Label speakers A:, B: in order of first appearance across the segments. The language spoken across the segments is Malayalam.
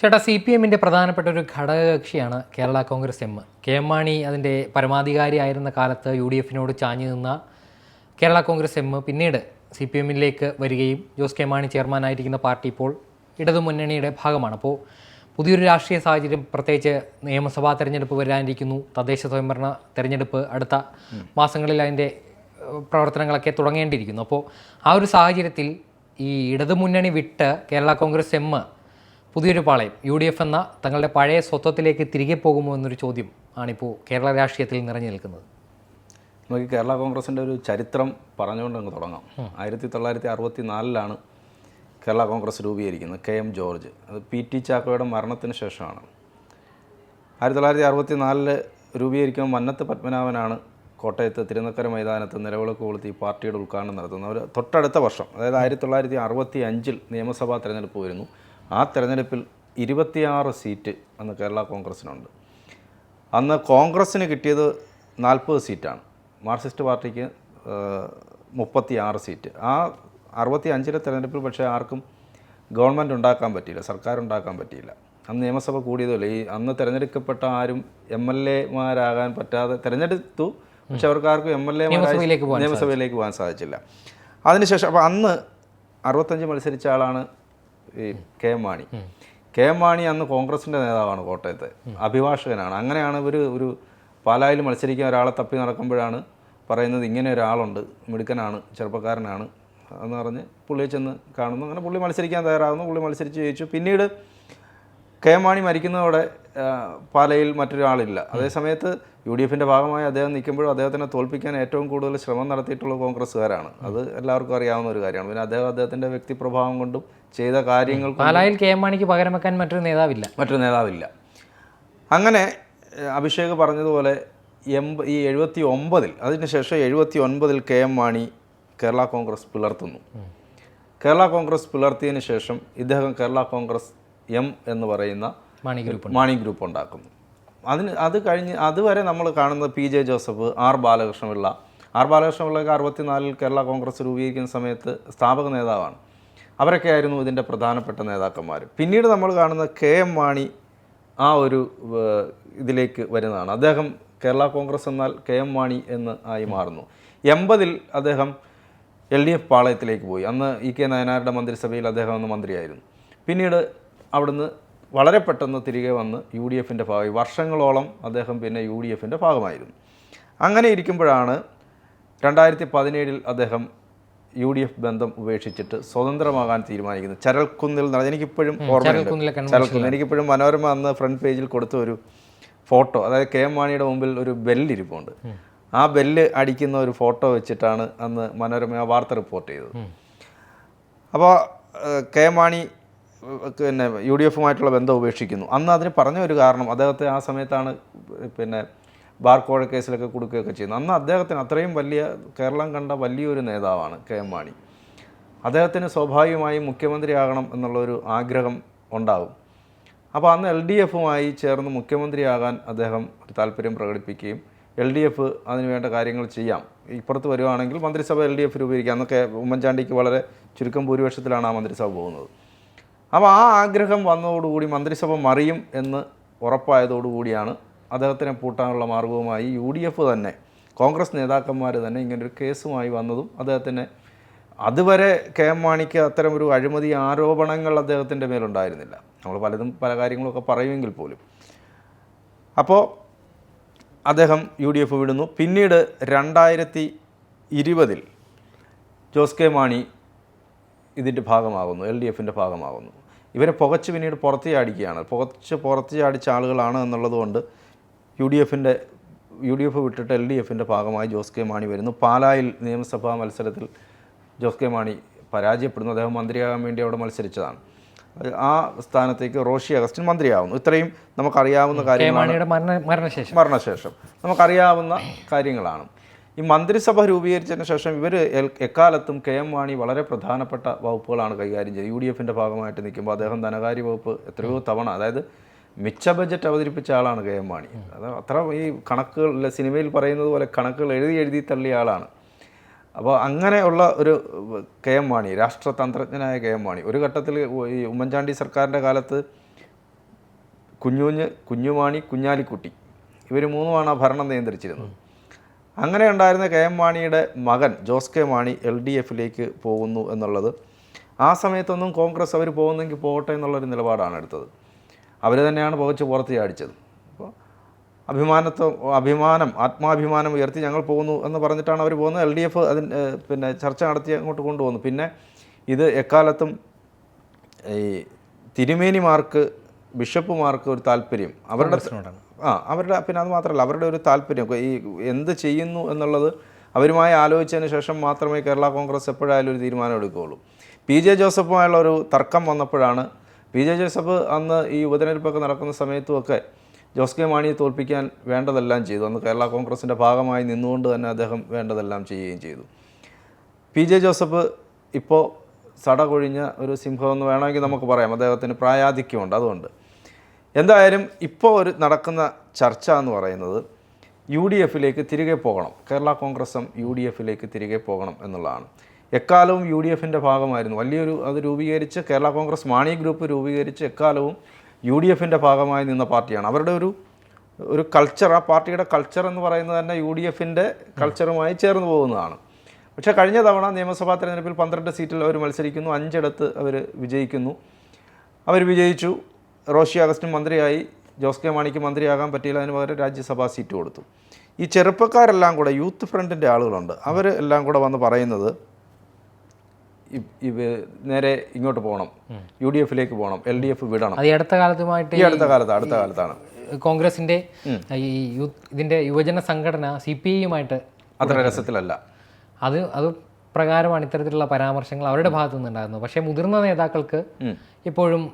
A: ചേട്ടാ സി പി എമ്മിൻ്റെ പ്രധാനപ്പെട്ട ഒരു ഘടകകക്ഷിയാണ് Kerala Congress M K M Mani അതിൻ്റെ പരമാധികാരിയായിരുന്ന കാലത്ത് യു ഡി എഫിനോട് ചാഞ്ഞു നിന്ന കേരള കോൺഗ്രസ് എം പിന്നീട് സി പി എമ്മിലേക്ക് വരികയും ജോസ് കെ മാണി ചെയർമാനായിരിക്കുന്ന പാർട്ടി ഇപ്പോൾ ഇടതുമുന്നണിയുടെ ഭാഗമാണ് അപ്പോൾ പുതിയൊരു രാഷ്ട്രീയ സാഹചര്യം പ്രത്യേകിച്ച് നിയമസഭാ തെരഞ്ഞെടുപ്പ് വരാനിരിക്കുന്നു തദ്ദേശ സ്വയംഭരണ തെരഞ്ഞെടുപ്പ് അടുത്ത മാസങ്ങളിൽ അതിൻ്റെ പ്രവർത്തനങ്ങളൊക്കെ തുടങ്ങേണ്ടിയിരിക്കുന്നു അപ്പോൾ ആ ഒരു സാഹചര്യത്തിൽ ഈ ഇടതുമുന്നണി വിട്ട് കേരള കോൺഗ്രസ് എം പുതിയൊരു പാളയം യു ഡി എഫ് എന്ന തങ്ങളുടെ പഴയ സ്വത്വത്തിലേക്ക് തിരികെ പോകുമോ എന്നൊരു ചോദ്യം ആണിപ്പോൾ കേരള രാഷ്ട്രീയത്തിൽ നിറഞ്ഞു നിൽക്കുന്നത്
B: നമുക്ക് കേരള കോൺഗ്രസിൻ്റെ ഒരു ചരിത്രം പറഞ്ഞുകൊണ്ട് അങ്ങ് തുടങ്ങാം ആയിരത്തി തൊള്ളായിരത്തി അറുപത്തി നാലിലാണ് കേരള കോൺഗ്രസ് രൂപീകരിക്കുന്നത് കെ എം ജോർജ് അത് പി ടി ചാക്കോയുടെ മരണത്തിന് ശേഷമാണ് ആയിരത്തി തൊള്ളായിരത്തി അറുപത്തി നാലില് രൂപീകരിക്കുമ്പോൾ മന്നത്ത് പത്മനാഭനാണ് കോട്ടയത്ത് തിരുനക്കര മൈതാനത്ത് നിലവിളക്ക് കൊളുത്തി പാർട്ടിയുടെ ഉദ്ഘാടനം നടത്തുന്നത് അവർ തൊട്ടടുത്ത വർഷം അതായത് ആയിരത്തി തൊള്ളായിരത്തി അറുപത്തി അഞ്ചിൽ നിയമസഭാ തിരഞ്ഞെടുപ്പ് വരുന്നു ആ തെരഞ്ഞെടുപ്പിൽ ഇരുപത്തിയാറ് സീറ്റ് അന്ന് കേരള കോൺഗ്രസ്സിനുണ്ട് അന്ന് കോൺഗ്രസ്സിന് കിട്ടിയത് നാൽപ്പത് സീറ്റാണ് മാർക്സിസ്റ്റ് പാർട്ടിക്ക് മുപ്പത്തി ആറ് സീറ്റ് ആ അറുപത്തി അഞ്ചിലെ തെരഞ്ഞെടുപ്പിൽ പക്ഷേ ആർക്കും ഗവൺമെൻറ് ഉണ്ടാക്കാൻ പറ്റിയില്ല സർക്കാർ ഉണ്ടാക്കാൻ പറ്റിയില്ല അന്ന് നിയമസഭ കൂടിയതല്ലേ ഈ അന്ന് തിരഞ്ഞെടുക്കപ്പെട്ട ആരും എം എൽ എമാരാകാൻ പറ്റാതെ തിരഞ്ഞെടുത്തു പക്ഷെ അവർക്ക് ആർക്കും എം എൽ എ
A: നിയമസഭയിലേക്ക് പോകാൻ സാധിച്ചില്ല
B: അതിനുശേഷം അപ്പോൾ അന്ന് അറുപത്തഞ്ച് മത്സരിച്ച ആളാണ് ഈ കെ മാണി കെ മാണി അന്ന് കോൺഗ്രസിൻ്റെ നേതാവാണ് കോട്ടയത്തെ അഭിഭാഷകനാണ് അങ്ങനെയാണ് ഇവർ ഒരു പാലായിൽ മത്സരിക്കാൻ ഒരാളെ തപ്പി നടക്കുമ്പോഴാണ് പറയുന്നത് ഇങ്ങനെ ഒരാളുണ്ട് മിടുക്കനാണ് ചെറുപ്പക്കാരനാണ് എന്ന് പറഞ്ഞ് പുള്ളിയെ ചെന്ന് കാണുന്നു അങ്ങനെ പുള്ളി മത്സരിക്കാൻ തയ്യാറാകുന്നു പുള്ളി മത്സരിച്ച് ജയിച്ചു പിന്നീട് കെ മാണി മരിക്കുന്നതോടെ പാലയിൽ മറ്റൊരാളില്ല അതേസമയത്ത് യു ഡി എഫിൻ്റെ ഭാഗമായി അദ്ദേഹം നിൽക്കുമ്പോഴും അദ്ദേഹത്തിനെ തോൽപ്പിക്കാൻ ഏറ്റവും കൂടുതൽ ശ്രമം നടത്തിയിട്ടുള്ള കോൺഗ്രസ്സുകാരാണ് അത് എല്ലാവർക്കും അറിയാവുന്ന ഒരു കാര്യമാണ് പിന്നെ അദ്ദേഹം അദ്ദേഹത്തിൻ്റെ വ്യക്തിപ്രഭാവം കൊണ്ടും ചെയ്ത കാര്യങ്ങൾ
A: പാലായിൽ കെ എം മാണിക്ക് പകരം വെക്കാൻ മറ്റൊരു നേതാവില്ല
B: മറ്റൊരു നേതാവില്ല അങ്ങനെ അഭിഷേക് പറഞ്ഞതുപോലെ എൺപ ഈ എഴുപത്തി ഒമ്പതിൽ അതിനുശേഷം എഴുപത്തി ഒൻപതിൽ കെ എം മാണി കേരള കോൺഗ്രസ് പുലർത്തുന്നു കേരള കോൺഗ്രസ് പുലർത്തിയതിനു ശേഷം ഇദ്ദേഹം കേരള കോൺഗ്രസ് എം എന്ന് പറയുന്ന മാണി ഗ്രൂപ്പ് മാണി ഗ്രൂപ്പ് ഉണ്ടാക്കുന്നു അതിന് അത് കഴിഞ്ഞ് അതുവരെ നമ്മൾ കാണുന്ന P J Joseph R Balakrishnapillai R ബാലകൃഷ്ണപിള്ളക്ക് അറുപത്തിനാലിൽ കേരള കോൺഗ്രസ് രൂപീകരിക്കുന്ന സമയത്ത് സ്ഥാപക നേതാവാണ് അവരൊക്കെ ആയിരുന്നു ഇതിൻ്റെ പ്രധാനപ്പെട്ട നേതാക്കന്മാർ പിന്നീട് നമ്മൾ കാണുന്ന കെ എം മാണി ആ ഒരു ഇതിലേക്ക് വരുന്നതാണ് അദ്ദേഹം കേരള കോൺഗ്രസ് എന്നാൽ കെ എം മാണി എന്ന് ആയി മാറുന്നു എൺപതിൽ അദ്ദേഹം എൽ ഡി എഫ് പാളയത്തിലേക്ക് പോയി അന്ന് ഇ കെ നയനാരുടെ മന്ത്രിസഭയിൽ അദ്ദേഹം അന്ന് മന്ത്രിയായിരുന്നു പിന്നീട് അവിടുന്ന് വളരെ പെട്ടെന്ന് തിരികെ വന്ന് യു ഡി എഫിൻ്റെ ഭാഗമായി വർഷങ്ങളോളം അദ്ദേഹം പിന്നെ യു ഡി എഫിൻ്റെ ഭാഗമായിരുന്നു അങ്ങനെ ഇരിക്കുമ്പോഴാണ് രണ്ടായിരത്തി പതിനേഴിൽ അദ്ദേഹം യു ഡി എഫ് ബന്ധം ഉപേക്ഷിച്ചിട്ട് സ്വതന്ത്രമാകാൻ തീരുമാനിക്കുന്നത് ചരൽക്കുന്നിൽ നടന്ന എനിക്കിപ്പോഴും
A: ഓർമ്മയുണ്ട്
B: ചരൽക്കുന്നിൽ എനിക്കിപ്പോഴും മനോരമ അന്ന് ഫ്രണ്ട് പേജിൽ കൊടുത്ത ഒരു ഫോട്ടോ അതായത് കെ എം മാണിയുടെ മുമ്പിൽ ഒരു ബെല്ലിരിപ്പുണ്ട് ആ ബെല്ല് അടിക്കുന്ന ഒരു ഫോട്ടോ വെച്ചിട്ടാണ് അന്ന് മനോരമ ആ വാർത്ത റിപ്പോർട്ട് ചെയ്തത് അപ്പോൾ കെ മാണി പിന്നെ യു ഡി എഫുമായിട്ടുള്ള ബന്ധം ഉപേക്ഷിക്കുന്നു അന്ന് അതിന് പറഞ്ഞ ഒരു കാരണം അദ്ദേഹത്തെ ആ സമയത്താണ് പിന്നെ ബാർക്കോഴ കേസിലൊക്കെ കൊടുക്കുകയൊക്കെ ചെയ്യുന്നു അന്ന് അദ്ദേഹത്തിന് അത്രയും വലിയ കേരളം കണ്ട വലിയൊരു നേതാവാണ് കെ എം മാണി അദ്ദേഹത്തിന് സ്വാഭാവികമായും മുഖ്യമന്ത്രിയാകണം എന്നുള്ളൊരു ആഗ്രഹം ഉണ്ടാകും അപ്പോൾ അന്ന് എൽ ഡി എഫുമായി ചേർന്ന് മുഖ്യമന്ത്രിയാകാൻ അദ്ദേഹം ഒരു താല്പര്യം പ്രകടിപ്പിക്കുകയും എൽ ഡി എഫ് അതിനുവേണ്ട കാര്യങ്ങൾ ചെയ്യാം ഇപ്പുറത്ത് വരുവാണെങ്കിൽ മന്ത്രിസഭ എൽ ഡി എഫ് രൂപീകരിക്കാം അന്നൊക്കെ ഉമ്മൻചാണ്ടിക്ക് വളരെ ചുരുക്കം ഭൂരിപക്ഷത്തിലാണ് ആ മന്ത്രിസഭ പോകുന്നത് അപ്പോൾ ആ ആഗ്രഹം വന്നതോടുകൂടി മന്ത്രിസഭ മറിയും എന്ന് ഉറപ്പായതോടുകൂടിയാണ് അദ്ദേഹത്തിനെ പൂട്ടാനുള്ള മാർഗവുമായി യു ഡി എഫ് തന്നെ കോൺഗ്രസ് നേതാക്കന്മാർ തന്നെ ഇങ്ങനൊരു കേസുമായി വന്നതും അദ്ദേഹത്തിനെ അതുവരെ കെ എം മാണിക്ക് അത്തരം ഒരു അഴിമതി ആരോപണങ്ങൾ അദ്ദേഹത്തിൻ്റെ മേലുണ്ടായിരുന്നില്ല നമ്മൾ പലതും പല കാര്യങ്ങളൊക്കെ പറയുമെങ്കിൽ പോലും അപ്പോൾ അദ്ദേഹം യു ഡി എഫ് വിടുന്നു പിന്നീട് രണ്ടായിരത്തി ഇരുപതിൽ ജോസ് കെ മാണി ഇതിൻ്റെ ഭാഗമാകുന്നു എൽ ഡി എഫിൻ്റെ ഭാഗമാകുന്നു ഇവരെ പുകച്ച് പിന്നീട് പുറത്ത് ചാടിക്കുകയാണ് പുകച്ച് പുറത്ത് ചാടിച്ച ആളുകളാണ് എന്നുള്ളതുകൊണ്ട് യു ഡി എഫിൻ്റെ യു ഡി എഫ് വിട്ടിട്ട് എൽ ഡി എഫിൻ്റെ ഭാഗമായി ജോസ് കെ മാണി വരുന്നു പാലായിൽ നിയമസഭാ മത്സരത്തിൽ ജോസ് കെ മാണി പരാജയപ്പെടുന്നു അദ്ദേഹം മന്ത്രിയാകാൻ വേണ്ടി അവിടെ മത്സരിച്ചതാണ് ആ സ്ഥാനത്തേക്ക് റോഷി അഗസ്റ്റിൻ മന്ത്രിയാവുന്നു ഇത്രയും നമുക്കറിയാവുന്ന
A: കാര്യമാണ് മരണശേഷം
B: മരണശേഷം നമുക്കറിയാവുന്ന കാര്യങ്ങളാണ് ഈ മന്ത്രിസഭ രൂപീകരിച്ചതിന് ശേഷം ഇവർ എക്കാലത്തും കെ എം മാണി വളരെ പ്രധാനപ്പെട്ട വകുപ്പുകളാണ് കൈകാര്യം ചെയ്തത് യു ഡി എഫിൻ്റെ ഭാഗമായിട്ട് നിൽക്കുമ്പോൾ അദ്ദേഹം ധനകാര്യ വകുപ്പ് എത്രയോ തവണ അതായത് മിച്ച ബജറ്റ് അവതരിപ്പിച്ച ആളാണ് കെ എം മാണി അത് അത്ര ഈ കണക്കുകൾ സിനിമയിൽ പറയുന്നത് പോലെ കണക്കുകൾ എഴുതി എഴുതി തള്ളിയ ആളാണ് അപ്പോൾ അങ്ങനെയുള്ള ഒരു കെ എം മാണി രാഷ്ട്രതന്ത്രജ്ഞനായ കെ എം മാണി ഒരു ഘട്ടത്തിൽ ഈ ഉമ്മൻചാണ്ടി സർക്കാരിൻ്റെ കാലത്ത് കുഞ്ഞുഞ്ഞ് കുഞ്ഞുമാണി കുഞ്ഞാലിക്കുട്ടി ഇവർ മൂന്നുമാണ് ആ ഭരണം നിയന്ത്രിച്ചിരുന്നത് അങ്ങനെ ഉണ്ടായിരുന്ന കെ എം മാണിയുടെ മകൻ Jose K Mani L D എഫിലേക്ക് പോകുന്നു എന്നുള്ളത് ആ സമയത്തൊന്നും കോൺഗ്രസ് അവർ പോകുന്നെങ്കിൽ പോകട്ടെ എന്നുള്ളൊരു നിലപാടാണ് എടുത്തത് അവർ തന്നെയാണ് പോകച്ച് പുറത്ത് ചാടിച്ചത് അപ്പോൾ അഭിമാനത്വം അഭിമാനം ആത്മാഭിമാനം ഉയർത്തി ഞങ്ങൾ പോകുന്നു എന്ന് പറഞ്ഞിട്ടാണ് അവർ പോകുന്നത് എൽ ഡി എഫ് അതിന് പിന്നെ ചർച്ച നടത്തി അങ്ങോട്ട് കൊണ്ടുപോകുന്നു പിന്നെ ഇത് എക്കാലത്തും ഈ തിരുമേനിമാർക്ക് ബിഷപ്പുമാർക്ക് ഒരു താല്പര്യം അവരുടെ ആ അവരുടെ പിന്നെ അത് മാത്രമല്ല അവരുടെ ഒരു താല്പര്യം ഈ എന്ത് ചെയ്യുന്നു എന്നുള്ളത് അവരുമായി ആലോചിച്ചതിന് ശേഷം മാത്രമേ കേരള കോൺഗ്രസ് എപ്പോഴായാലും ഒരു തീരുമാനം എടുക്കുകയുള്ളൂ പി ജെ ജോസഫുമായുള്ള ഒരു തർക്കം വന്നപ്പോഴാണ് പി ജെ ജോസഫ് അന്ന് ഈ ഉപതെരഞ്ഞെടുപ്പൊക്കെ നടക്കുന്ന സമയത്തുമൊക്കെ ജോസ് കെ മാണിയെ തോൽപ്പിക്കാൻ വേണ്ടതെല്ലാം ചെയ്തു അന്ന് കേരള കോൺഗ്രസിൻ്റെ ഭാഗമായി നിന്നുകൊണ്ട് തന്നെ അദ്ദേഹം വേണ്ടതെല്ലാം ചെയ്യുകയും ചെയ്തു പി ജെ ജോസഫ് ഇപ്പോൾ കൊഴിഞ്ഞ ഒരു സിംഹം എന്ന് വേണമെങ്കിൽ നമുക്ക് പറയാം അദ്ദേഹത്തിന് പ്രായാധിക്യമുണ്ട് അതുകൊണ്ട് എന്തായാലും ഇപ്പോൾ ഒരു നടക്കുന്ന ചർച്ച എന്ന് പറയുന്നത് യു ഡി എഫിലേക്ക് തിരികെ പോകണം കേരള കോൺഗ്രസും യു ഡി എഫിലേക്ക് തിരികെ പോകണം എന്നുള്ളതാണ് എക്കാലവും യു ഡി എഫിൻ്റെ ഭാഗമായിരുന്നു വലിയൊരു അത് രൂപീകരിച്ച് കേരള കോൺഗ്രസ് മാണി ഗ്രൂപ്പ് രൂപീകരിച്ച് എക്കാലവും യു ഡി എഫിൻ്റെ ഭാഗമായി നിന്ന പാർട്ടിയാണ് അവരുടെ ഒരു ഒരു കൾച്ചർ ആ പാർട്ടിയുടെ കൾച്ചർ എന്ന് പറയുന്നത് തന്നെ യു ഡി എഫിൻ്റെ കൾച്ചറുമായി ചേർന്ന് പോകുന്നതാണ് പക്ഷേ കഴിഞ്ഞ തവണ നിയമസഭാ തെരഞ്ഞെടുപ്പിൽ പന്ത്രണ്ട് സീറ്റിൽ അവർ മത്സരിക്കുന്നു അഞ്ചിടത്ത് അവർ വിജയിക്കുന്നു അവർ വിജയിച്ചു റോഷി അഗസ്റ്റിൻ മന്ത്രിയായി ജോസ് കെ മാണിക്ക് മന്ത്രിയാകാൻ പറ്റിയില്ല അതിന് പകരം രാജ്യസഭാ സീറ്റ് കൊടുത്തു ഈ ചെറുപ്പക്കാരെല്ലാം കൂടെ യൂത്ത് ഫ്രണ്ടിൻ്റെ ആളുകളുണ്ട് അവർ എല്ലാം കൂടെ വന്ന് പറയുന്നത് നേരെ ഇങ്ങോട്ട് പോകണം യു ഡി എഫിലേക്ക് പോകണം എൽ ഡി എഫ് വിടണം
A: അത് അടുത്ത കാലത്തുമായിട്ട്
B: ഈ അടുത്ത കാലത്ത് അടുത്ത കാലത്താണ്
A: കോൺഗ്രസിന്റെ ഈ യൂത്ത് ഇതിന്റെ യുവജന സംഘടന സി പി ഐയുമായിട്ട്
B: അത്ര രസത്തിലല്ല
A: അത് അത് പ്രകാരമാണ് ഇത്തരത്തിലുള്ള പരാമർശങ്ങൾ അവരുടെ ഭാഗത്തു നിന്നുണ്ടായിരുന്നു പക്ഷേ മുതിർന്ന നേതാക്കൾക്ക് ഇപ്പോഴും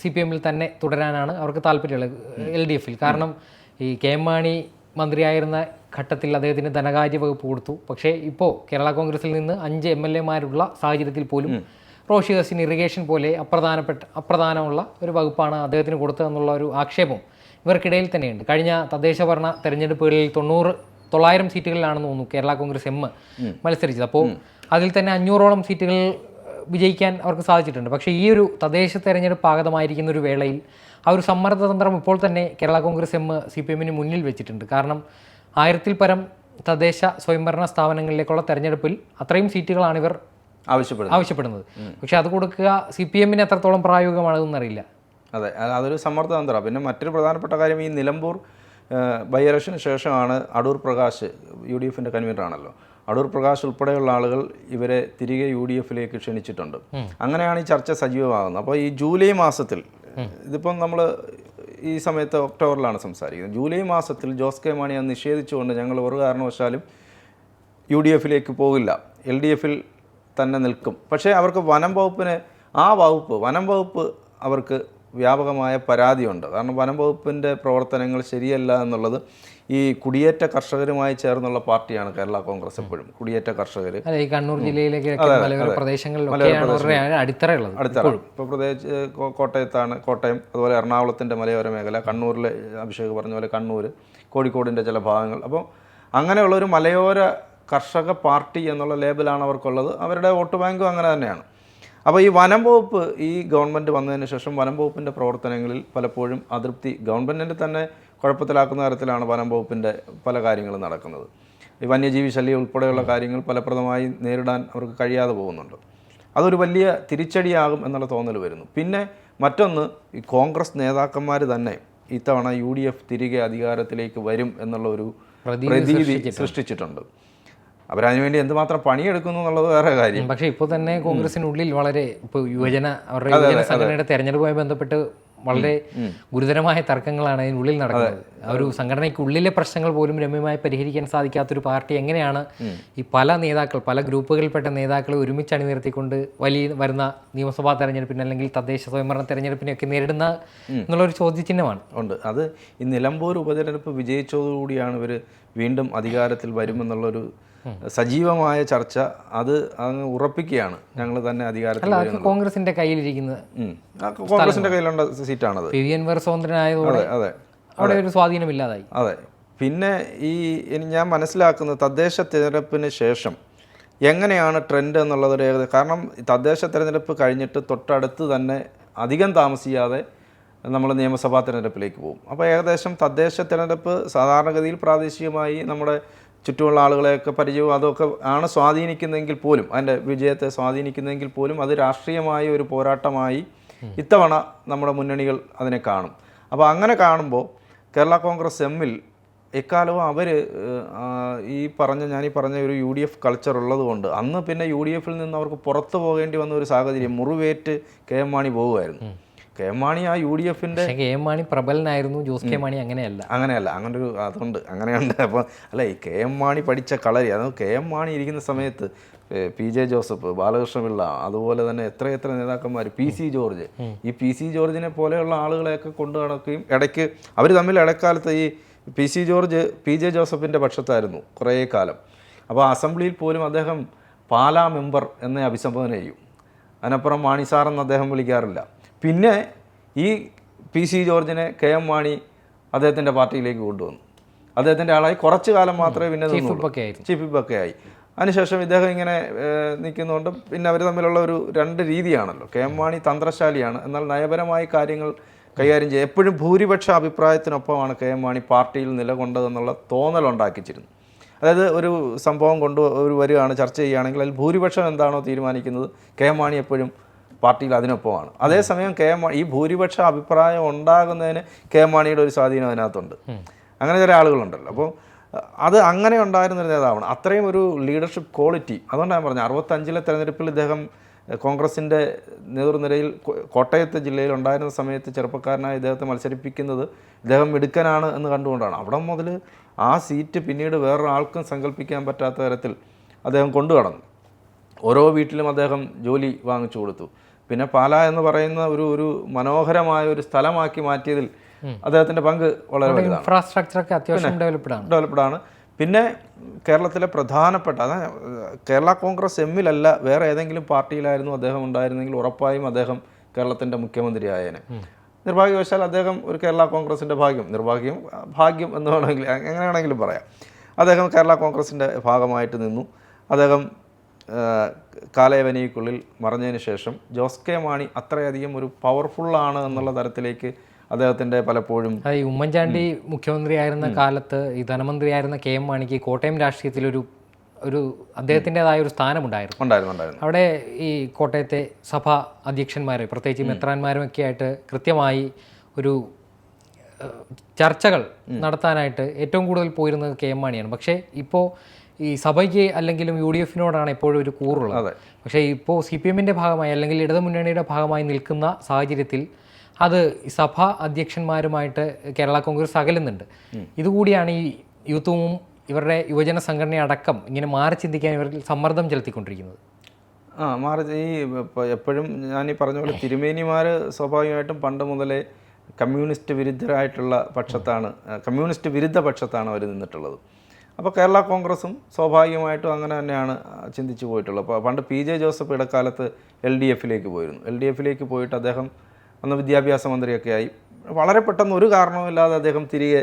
A: സി പി എമ്മിൽ തന്നെ തുടരാനാണ് അവർക്ക് താല്പര്യമുള്ളത് എൽ ഡി എഫിൽ കാരണം ഈ കെ എം മാണി മന്ത്രിയായിരുന്ന ഘട്ടത്തിൽ അദ്ദേഹത്തിന് ധനകാര്യ വകുപ്പ് കൊടുത്തു പക്ഷേ ഇപ്പോൾ കേരള കോൺഗ്രസിൽ നിന്ന് അഞ്ച് എം എൽ എമാരുള്ള സാഹചര്യത്തിൽ പോലും റോഷി ഹസിൻ ഇറിഗേഷൻ പോലെ അപ്രധാനപ്പെട്ട അപ്രധാനമുള്ള ഒരു വകുപ്പാണ് അദ്ദേഹത്തിന് കൊടുത്തതെന്നുള്ള ഒരു ആക്ഷേപം ഇവർക്കിടയിൽ തന്നെയുണ്ട് കഴിഞ്ഞ തദ്ദേശ ഭരണ തെരഞ്ഞെടുപ്പുകളിൽ തൊണ്ണൂറ് തൊള്ളായിരം സീറ്റുകളിലാണെന്ന് തോന്നുന്നു കേരള കോൺഗ്രസ് എം മത്സരിച്ചത് അപ്പോൾ അതിൽ തന്നെ അഞ്ഞൂറോളം സീറ്റുകൾ വിജയിക്കാൻ അവർക്ക് സാധിച്ചിട്ടുണ്ട് പക്ഷേ ഈ ഒരു തദ്ദേശ തെരഞ്ഞെടുപ്പ് ആഗതമായിരിക്കുന്ന ഒരു വേളയിൽ ആ ഒരു സമ്മർദ്ദതന്ത്രം ഇപ്പോൾ തന്നെ Kerala Congress M C P എമ്മിന് മുന്നിൽ വെച്ചിട്ടുണ്ട് കാരണം ആയിരത്തിൽ പരം തദ്ദേശ സ്വയംഭരണ സ്ഥാപനങ്ങളിലേക്കുള്ള തെരഞ്ഞെടുപ്പിൽ അത്രയും സീറ്റുകളാണ് ഇവർ ആവശ്യപ്പെടുന്നത് ആവശ്യപ്പെടുന്നത് പക്ഷെ അത് കൊടുക്കുക സി പി എമ്മിന് എത്രത്തോളം അറിയില്ല
B: അതെ അതൊരു സമ്മർദ്ദതന്ത്ര പിന്നെ മറ്റൊരു പ്രധാനപ്പെട്ട കാര്യം ഈ നിലമ്പൂർ ബൈ ഇലക്ഷന് ശേഷമാണ് അടൂർ പ്രകാശ് യു ഡി എഫിൻ്റെ ആണല്ലോ അടൂർ പ്രകാശ് ഉൾപ്പെടെയുള്ള ആളുകൾ ഇവരെ തിരികെ യു ഡി എഫിലേക്ക് ക്ഷണിച്ചിട്ടുണ്ട് അങ്ങനെയാണ് ഈ ചർച്ച സജീവമാകുന്നത് അപ്പോൾ ഈ ജൂലൈ മാസത്തിൽ ഇതിപ്പം നമ്മൾ ഈ സമയത്ത് ഒക്ടോബറിലാണ് സംസാരിക്കുന്നത് ജൂലൈ മാസത്തിൽ ജോസ് കെ അത് നിഷേധിച്ചുകൊണ്ട് ഞങ്ങൾ ഒരു കാരണവശാലും യു ഡി എഫിലേക്ക് പോകില്ല എൽ ഡി എഫിൽ തന്നെ നിൽക്കും പക്ഷേ അവർക്ക് വനം വകുപ്പിന് ആ വകുപ്പ് വനം വകുപ്പ് അവർക്ക് വ്യാപകമായ പരാതിയുണ്ട് കാരണം വനം വകുപ്പിൻ്റെ പ്രവർത്തനങ്ങൾ ശരിയല്ല എന്നുള്ളത് ഈ കുടിയേറ്റ കർഷകരുമായി ചേർന്നുള്ള പാർട്ടിയാണ് കേരള കോൺഗ്രസ് എപ്പോഴും കുടിയേറ്റ കർഷകർ
A: ഈ കണ്ണൂർ ജില്ലയിലെ അടിത്തറയുള്ളത്
B: പ്രത്യേകിച്ച് കോട്ടയത്താണ് കോട്ടയം അതുപോലെ എറണാകുളത്തിന്റെ മലയോര മേഖല കണ്ണൂരിലെ അഭിഷേക് പറഞ്ഞ പോലെ കണ്ണൂർ കോഴിക്കോടിന്റെ ചില ഭാഗങ്ങൾ അപ്പോൾ അങ്ങനെയുള്ള ഒരു മലയോര കർഷക പാർട്ടി എന്നുള്ള ലേബലാണ് അവർക്കുള്ളത് അവരുടെ വോട്ട് ബാങ്കും അങ്ങനെ തന്നെയാണ് അപ്പോൾ ഈ വനം വകുപ്പ് ഈ ഗവൺമെൻറ് വന്നതിന് ശേഷം വനം വകുപ്പിൻ്റെ പ്രവർത്തനങ്ങളിൽ പലപ്പോഴും അതൃപ്തി ഗവൺമെൻറ്റിൻ്റെ തന്നെ കുഴപ്പത്തിലാക്കുന്ന തരത്തിലാണ് വനം വകുപ്പിൻ്റെ പല കാര്യങ്ങളും നടക്കുന്നത് ഈ വന്യജീവി ശല്യം ഉൾപ്പെടെയുള്ള കാര്യങ്ങൾ ഫലപ്രദമായി നേരിടാൻ അവർക്ക് കഴിയാതെ പോകുന്നുണ്ട് അതൊരു വലിയ തിരിച്ചടിയാകും എന്നുള്ള തോന്നൽ വരുന്നു പിന്നെ മറ്റൊന്ന് ഈ കോൺഗ്രസ് നേതാക്കന്മാർ തന്നെ ഇത്തവണ യു ഡി എഫ് തിരികെ അധികാരത്തിലേക്ക് വരും എന്നുള്ള ഒരു പ്രതീതി സൃഷ്ടിച്ചിട്ടുണ്ട് അവരതിനുവേണ്ടി എന്തുമാത്രം പണിയെടുക്കുന്നു എന്നുള്ളത് വേറെ കാര്യം
A: പക്ഷേ ഇപ്പോൾ തന്നെ കോൺഗ്രസിനുള്ളിൽ വളരെ ഇപ്പോൾ യുവജന അവരുടെ തെരഞ്ഞെടുപ്പുമായി ബന്ധപ്പെട്ട് വളരെ ഗുരുതരമായ തർക്കങ്ങളാണ് അതിനുള്ളിൽ നടക്കുന്നത് ആ ഒരു സംഘടനയ്ക്കുള്ളിലെ പ്രശ്നങ്ങൾ പോലും രമ്യമായി പരിഹരിക്കാൻ സാധിക്കാത്തൊരു പാർട്ടി എങ്ങനെയാണ് ഈ പല നേതാക്കൾ പല ഗ്രൂപ്പുകളിൽപ്പെട്ട നേതാക്കളെ ഒരുമിച്ച് അണിനിർത്തിക്കൊണ്ട് വലിയ വരുന്ന നിയമസഭാ തെരഞ്ഞെടുപ്പിന് അല്ലെങ്കിൽ തദ്ദേശ സ്വയംഭരണ തെരഞ്ഞെടുപ്പിനെയൊക്കെ നേരിടുന്ന എന്നുള്ളൊരു ചോദ്യചിഹ്നമാണ്
B: ഉണ്ട് അത് ഈ നിലമ്പൂർ ഉപതെരഞ്ഞെടുപ്പ് വിജയിച്ചതോടുകൂടിയാണ് ഇവർ വീണ്ടും അധികാരത്തിൽ വരുമെന്നുള്ളൊരു സജീവമായ ചർച്ച അത് അങ്ങ് ഉറപ്പിക്കുകയാണ് ഞങ്ങൾ തന്നെ അധികാരത്തിൽ
A: കോൺഗ്രസിന്റെ കയ്യിലിരിക്കുന്നത്
B: കോൺഗ്രസിന്റെ കയ്യിലുള്ള സീറ്റാണത്
A: അതെ അവിടെ ഒരു സ്വാധീനമില്ലാതായി
B: അതെ പിന്നെ ഈ ഞാൻ മനസ്സിലാക്കുന്നത് തദ്ദേശ തിരഞ്ഞെടുപ്പിന് ശേഷം എങ്ങനെയാണ് ട്രെൻഡ് എന്നുള്ളതൊരു ഏകദേശം കാരണം തദ്ദേശ തിരഞ്ഞെടുപ്പ് കഴിഞ്ഞിട്ട് തൊട്ടടുത്ത് തന്നെ അധികം താമസിയാതെ നമ്മൾ നിയമസഭാ തിരഞ്ഞെടുപ്പിലേക്ക് പോകും അപ്പോൾ ഏകദേശം തദ്ദേശ തിരഞ്ഞെടുപ്പ് സാധാരണഗതിയിൽ പ്രാദേശികമായി നമ്മുടെ ചുറ്റുമുള്ള ആളുകളെയൊക്കെ പരിചയവും അതൊക്കെ ആണ് സ്വാധീനിക്കുന്നതെങ്കിൽ പോലും അതിൻ്റെ വിജയത്തെ സ്വാധീനിക്കുന്നതെങ്കിൽ പോലും അത് രാഷ്ട്രീയമായ ഒരു പോരാട്ടമായി ഇത്തവണ നമ്മുടെ മുന്നണികൾ അതിനെ കാണും അപ്പോൾ അങ്ങനെ കാണുമ്പോൾ കേരള കോൺഗ്രസ് എമ്മിൽ എക്കാലവും അവർ ഈ പറഞ്ഞ ഞാൻ ഈ പറഞ്ഞ ഒരു യു ഡി എഫ് കൾച്ചർ ഉള്ളതുകൊണ്ട് അന്ന് പിന്നെ യു ഡി എഫിൽ നിന്ന് അവർക്ക് പുറത്തു പോകേണ്ടി വന്ന ഒരു സാഹചര്യം മുറിവേറ്റ് കെ എം മാണി പോകുമായിരുന്നു കെ മാണി ആ യു ഡി എഫിന്റെ
A: കെ എം മാണി പ്രബലനായിരുന്നു ജോസ് കെ മാണി അങ്ങനെയല്ല
B: അങ്ങനെയല്ല അങ്ങനെ ഒരു അതുണ്ട് അങ്ങനെയുണ്ട് അപ്പോൾ അല്ല ഈ കെ എം മാണി പഠിച്ച കളരി അതായത് കെ എം മാണി ഇരിക്കുന്ന സമയത്ത് പി ജെ ജോസഫ് ബാലകൃഷ്ണ പിള്ള അതുപോലെ തന്നെ എത്ര എത്ര നേതാക്കന്മാർ പി സി ജോർജ് ഈ പി സി ജോർജിനെ പോലെയുള്ള ആളുകളെയൊക്കെ കൊണ്ടു നടക്കുകയും ഇടയ്ക്ക് അവർ തമ്മിൽ ഇടക്കാലത്ത് ഈ P C George P J ജോസഫിൻ്റെ പക്ഷത്തായിരുന്നു കുറേ കാലം അപ്പോൾ അസംബ്ലിയിൽ പോലും അദ്ദേഹം പാലാ മെമ്പർ എന്നെ അഭിസംബോധന ചെയ്യും അതിനപ്പുറം മാണി സാറെന്ന് അദ്ദേഹം വിളിക്കാറില്ല പിന്നെ ഈ പി സി ജോർജിനെ കെ എം മാണി അദ്ദേഹത്തിൻ്റെ പാർട്ടിയിലേക്ക് കൊണ്ടുവന്നു അദ്ദേഹത്തിൻ്റെ ആളായി കുറച്ച് കാലം മാത്രമേ പിന്നെ
A: ചീഫ് വിപ്പൊക്കെ ആയി
B: അതിനുശേഷം ഇദ്ദേഹം ഇങ്ങനെ നിൽക്കുന്നതുകൊണ്ട് പിന്നെ അവർ തമ്മിലുള്ള ഒരു രണ്ട് രീതിയാണല്ലോ കെ എം മാണി തന്ത്രശാലിയാണ് എന്നാൽ നയപരമായ കാര്യങ്ങൾ കൈകാര്യം ചെയ്യുക എപ്പോഴും ഭൂരിപക്ഷ അഭിപ്രായത്തിനൊപ്പമാണ് കെ എം മാണി പാർട്ടിയിൽ നിലകൊണ്ടതെന്നുള്ള തോന്നലുണ്ടാക്കിച്ചിരുന്നു അതായത് ഒരു സംഭവം കൊണ്ട് ഒരു വരികയാണ് ചർച്ച ചെയ്യുകയാണെങ്കിൽ അതിൽ ഭൂരിപക്ഷം എന്താണോ തീരുമാനിക്കുന്നത് കെ എം മാണി എപ്പോഴും പാർട്ടിയിൽ അതിനൊപ്പമാണ് അതേസമയം കെ എം ഈ ഭൂരിപക്ഷ അഭിപ്രായം ഉണ്ടാകുന്നതിന് കെ എം മാണിയുടെ ഒരു സ്വാധീനം അതിനകത്തുണ്ട് അങ്ങനെ ചില ആളുകളുണ്ടല്ലോ അപ്പോൾ അത് അങ്ങനെ ഉണ്ടായിരുന്നൊരു നേതാവാണ് അത്രയും ഒരു ലീഡർഷിപ്പ് ക്വാളിറ്റി അതുകൊണ്ടാണ് ഞാൻ പറഞ്ഞത് അറുപത്തഞ്ചിലെ തെരഞ്ഞെടുപ്പിൽ ഇദ്ദേഹം കോൺഗ്രസിൻ്റെ നേതൃനിരയിൽ കോട്ടയത്ത് ജില്ലയിൽ ഉണ്ടായിരുന്ന സമയത്ത് ചെറുപ്പക്കാരനായ ഇദ്ദേഹത്തെ മത്സരിപ്പിക്കുന്നത് ഇദ്ദേഹം മിടുക്കനാണ് എന്ന് കണ്ടുകൊണ്ടാണ് അവിടെ മുതൽ ആ സീറ്റ് പിന്നീട് വേറൊരാൾക്കും സങ്കല്പിക്കാൻ പറ്റാത്ത തരത്തിൽ അദ്ദേഹം കൊണ്ടുകടന്നു ഓരോ വീട്ടിലും അദ്ദേഹം ജോലി വാങ്ങിച്ചു കൊടുത്തു പിന്നെ പാല എന്ന് പറയുന്ന ഒരു ഒരു മനോഹരമായ ഒരു സ്ഥലമാക്കി മാറ്റിയതിൽ അദ്ദേഹത്തിന്റെ പങ്ക് വളരെ
A: വലുതാണ് ഇൻഫ്രാസ്ട്രക്ചറൊക്കെ അത്യാവശ്യം ഡെവലപ്ഡ് ആണ്
B: ഡെവലപ്ഡ് ആണ് പിന്നെ കേരളത്തിലെ പ്രധാനപ്പെട്ട അതാ കേരള കോൺഗ്രസ് എമ്മിലല്ല വേറെ ഏതെങ്കിലും പാർട്ടിയിലായിരുന്നു അദ്ദേഹം ഉണ്ടായിരുന്നെങ്കിൽ ഉറപ്പായും അദ്ദേഹം കേരളത്തിൻ്റെ ആയേനെ നിർഭാഗ്യവശാൽ അദ്ദേഹം ഒരു കേരള കോൺഗ്രസിൻ്റെ ഭാഗ്യം നിർഭാഗ്യം ഭാഗ്യം എന്ന് വേണമെങ്കിൽ എങ്ങനെയാണെങ്കിലും പറയാം അദ്ദേഹം കേരള കോൺഗ്രസിൻ്റെ ഭാഗമായിട്ട് നിന്നു അദ്ദേഹം കാലയവനിക്കുള്ളിൽ മറഞ്ഞതിന് ശേഷം ജോസ് കെ മാണി അത്രയധികം ഒരു പവർഫുള്ളാണ് എന്നുള്ള തരത്തിലേക്ക് അദ്ദേഹത്തിന്റെ പലപ്പോഴും
A: ഈ ഉമ്മൻചാണ്ടി മുഖ്യമന്ത്രിയായിരുന്ന കാലത്ത് ഈ ധനമന്ത്രിയായിരുന്ന കെ എം മാണിക്ക് കോട്ടയം രാഷ്ട്രീയത്തിൽ ഒരു ഒരു അദ്ദേഹത്തിൻ്റെതായ ഒരു സ്ഥാനമുണ്ടായിരുന്നു ഉണ്ടായിരുന്നു അവിടെ ഈ കോട്ടയത്തെ സഭാ അധ്യക്ഷന്മാർ പ്രത്യേകിച്ച് മെത്രാന്മാരും ഒക്കെ ആയിട്ട് കൃത്യമായി ഒരു ചർച്ചകൾ നടത്താനായിട്ട് ഏറ്റവും കൂടുതൽ പോയിരുന്നത് കെ എം മാണിയാണ് പക്ഷേ ഇപ്പോൾ ഈ സഭയ്ക്ക് അല്ലെങ്കിലും യു ഡി എഫിനോടാണ് എപ്പോഴും ഒരു കൂറുള്ളത് പക്ഷേ ഇപ്പോൾ സി പി എമ്മിൻ്റെ ഭാഗമായി അല്ലെങ്കിൽ ഇടതുമുന്നണിയുടെ ഭാഗമായി നിൽക്കുന്ന സാഹചര്യത്തിൽ അത് സഭാ അധ്യക്ഷന്മാരുമായിട്ട് കേരള കോൺഗ്രസ് അകലുന്നുണ്ട് ഇതുകൂടിയാണ് ഈ യൂത്തും ഇവരുടെ യുവജന സംഘടന അടക്കം ഇങ്ങനെ മാറി ചിന്തിക്കാൻ ഇവരിൽ സമ്മർദ്ദം ചെലുത്തിക്കൊണ്ടിരിക്കുന്നത്
B: ആ മാറി ഈ എപ്പോഴും ഞാൻ ഈ പറഞ്ഞ പോലെ തിരുമേനിമാർ സ്വാഭാവികമായിട്ടും പണ്ട് മുതലേ കമ്മ്യൂണിസ്റ്റ് വിരുദ്ധരായിട്ടുള്ള പക്ഷത്താണ് കമ്മ്യൂണിസ്റ്റ് വിരുദ്ധ പക്ഷത്താണ് അവർ നിന്നിട്ടുള്ളത് അപ്പോൾ കേരള കോൺഗ്രസും സ്വാഭാവികമായിട്ടും അങ്ങനെ തന്നെയാണ് ചിന്തിച്ചു പോയിട്ടുള്ളത് അപ്പോൾ പണ്ട് പി ജെ ജോസഫ് ഇടക്കാലത്ത് എൽ ഡി എഫിലേക്ക് പോയിരുന്നു എൽ ഡി എഫിലേക്ക് പോയിട്ട് അദ്ദേഹം അന്ന് വിദ്യാഭ്യാസ മന്ത്രിയൊക്കെ ആയി വളരെ പെട്ടെന്ന് ഒരു കാരണവുമില്ലാതെ അദ്ദേഹം തിരികെ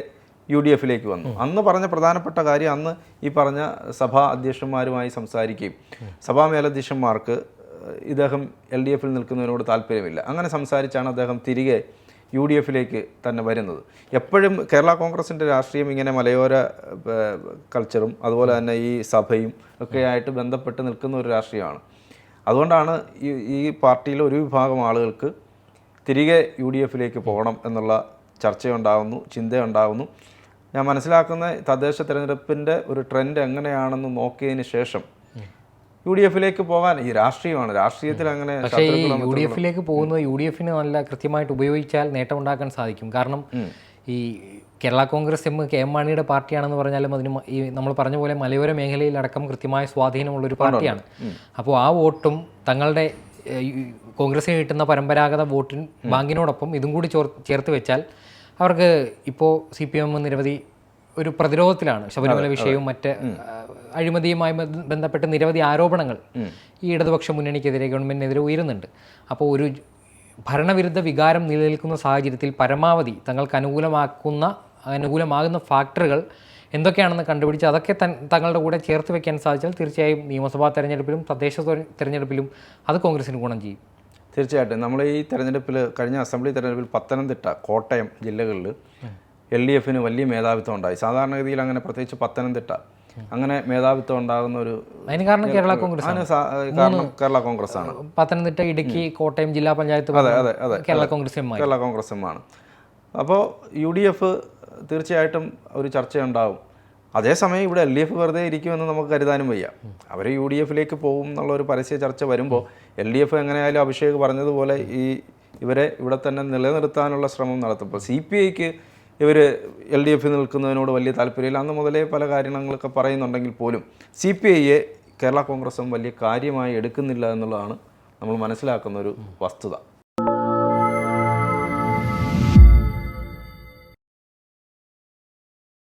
B: യു ഡി എഫിലേക്ക് വന്നു അന്ന് പറഞ്ഞ പ്രധാനപ്പെട്ട കാര്യം അന്ന് ഈ പറഞ്ഞ സഭാ അധ്യക്ഷന്മാരുമായി സംസാരിക്കുകയും സഭാ മേലധ്യക്ഷന്മാർക്ക് ഇദ്ദേഹം എൽ ഡി എഫിൽ നിൽക്കുന്നതിനോട് താല്പര്യമില്ല അങ്ങനെ സംസാരിച്ചാണ് അദ്ദേഹം തിരികെ യു ഡി എഫിലേക്ക് തന്നെ വരുന്നത് എപ്പോഴും കേരള കോൺഗ്രസിൻ്റെ രാഷ്ട്രീയം ഇങ്ങനെ മലയോര കൾച്ചറും അതുപോലെ തന്നെ ഈ സഭയും ഒക്കെ ആയിട്ട് ബന്ധപ്പെട്ട് നിൽക്കുന്ന ഒരു രാഷ്ട്രീയമാണ് അതുകൊണ്ടാണ് ഈ ഈ പാർട്ടിയിലെ ഒരു വിഭാഗം ആളുകൾക്ക് തിരികെ യു ഡി എഫിലേക്ക് പോകണം എന്നുള്ള ചർച്ചയുണ്ടാകുന്നു ചിന്തയുണ്ടാകുന്നു ഞാൻ മനസ്സിലാക്കുന്ന തദ്ദേശ തിരഞ്ഞെടുപ്പിൻ്റെ ഒരു ട്രെൻഡ് എങ്ങനെയാണെന്ന് നോക്കിയതിന് ശേഷം യു ഡി എഫിലേക്ക് പോകാൻ ഈ രാഷ്ട്രീയമാണ് രാഷ്ട്രീയത്തിൽ അങ്ങനെ
A: പക്ഷേ ഈ യു ഡി എഫിലേക്ക് പോകുന്നത് യു ഡി എഫിന് നല്ല കൃത്യമായിട്ട് ഉപയോഗിച്ചാൽ നേട്ടമുണ്ടാക്കാൻ സാധിക്കും കാരണം ഈ Kerala Congress M K M മാണിയുടെ പാർട്ടിയാണെന്ന് പറഞ്ഞാലും അതിന് ഈ നമ്മൾ പറഞ്ഞ പോലെ മലയോര മേഖലയിലടക്കം അടക്കം കൃത്യമായ സ്വാധീനമുള്ളൊരു പാർട്ടിയാണ് അപ്പോൾ ആ വോട്ടും തങ്ങളുടെ കോൺഗ്രസിന് കിട്ടുന്ന പരമ്പരാഗത വോട്ടിൻ ബാങ്കിനോടൊപ്പം ഇതും കൂടി ചേർത്ത് വെച്ചാൽ അവർക്ക് ഇപ്പോൾ സി പി എം നിരവധി ഒരു പ്രതിരോധത്തിലാണ് ശബരിമല വിഷയവും മറ്റ് അഴിമതിയുമായി ബന്ധപ്പെട്ട് നിരവധി ആരോപണങ്ങൾ ഈ ഇടതുപക്ഷ മുന്നണിക്കെതിരെ ഗവൺമെൻറ്റിനെതിരെ ഉയരുന്നുണ്ട് അപ്പോൾ ഒരു ഭരണവിരുദ്ധ വികാരം നിലനിൽക്കുന്ന സാഹചര്യത്തിൽ പരമാവധി തങ്ങൾക്ക് അനുകൂലമാക്കുന്ന അനുകൂലമാകുന്ന ഫാക്ടറുകൾ എന്തൊക്കെയാണെന്ന് കണ്ടുപിടിച്ച് അതൊക്കെ തങ്ങളുടെ കൂടെ ചേർത്ത് വെക്കാൻ സാധിച്ചാൽ തീർച്ചയായും നിയമസഭാ തെരഞ്ഞെടുപ്പിലും തദ്ദേശ തെരഞ്ഞെടുപ്പിലും അത് കോൺഗ്രസിന് ഗുണം ചെയ്യും
B: തീർച്ചയായിട്ടും നമ്മൾ ഈ തെരഞ്ഞെടുപ്പിൽ കഴിഞ്ഞ അസംബ്ലി തെരഞ്ഞെടുപ്പിൽ പത്തനംതിട്ട കോട്ടയം ജില്ലകളിൽ എൽ ഡി എഫിന് വലിയ മേധാവിത്വം ഉണ്ടായി സാധാരണഗതിയിൽ അങ്ങനെ പ്രത്യേകിച്ച് പത്തനംതിട്ട അങ്ങനെ മേധാവിത്വം ഉണ്ടാകുന്ന ഒരു
A: അതിന് കാരണം കേരള കോൺഗ്രസ്
B: ആണ് കാരണം കേരള കോൺഗ്രസ് ആണ്
A: പത്തനംതിട്ട ഇടുക്കി കോട്ടയം ജില്ലാ പഞ്ചായത്ത് അതെ അതെ അതെ കേരള കോൺഗ്രസ്
B: കേരള കോൺഗ്രസ് എമ്മാണ് അപ്പോൾ യു ഡി എഫ് തീർച്ചയായിട്ടും ഒരു ചർച്ചയുണ്ടാവും അതേസമയം ഇവിടെ എൽ ഡി എഫ് വെറുതെ ഇരിക്കുമെന്ന് നമുക്ക് കരുതാനും വയ്യ അവർ യു ഡി എഫിലേക്ക് പോകും എന്നുള്ള ഒരു പരസ്യ ചർച്ച വരുമ്പോൾ എൽ ഡി എഫ് എങ്ങനെയായാലും അഭിഷേക് പറഞ്ഞതുപോലെ ഈ ഇവരെ ഇവിടെ തന്നെ നിലനിർത്താനുള്ള ശ്രമം നടത്തുമ്പോൾ സി പി ഐക്ക് ഇവർ എൽ ഡി എഫിൽ നിൽക്കുന്നതിനോട് വലിയ താല്പര്യമില്ല അന്ന് മുതലേ പല കാര്യങ്ങളൊക്കെ പറയുന്നുണ്ടെങ്കിൽ പോലും സി പി ഐയെ കേരള കോൺഗ്രസും വലിയ കാര്യമായി എടുക്കുന്നില്ല എന്നുള്ളതാണ് നമ്മൾ മനസ്സിലാക്കുന്ന ഒരു വസ്തുത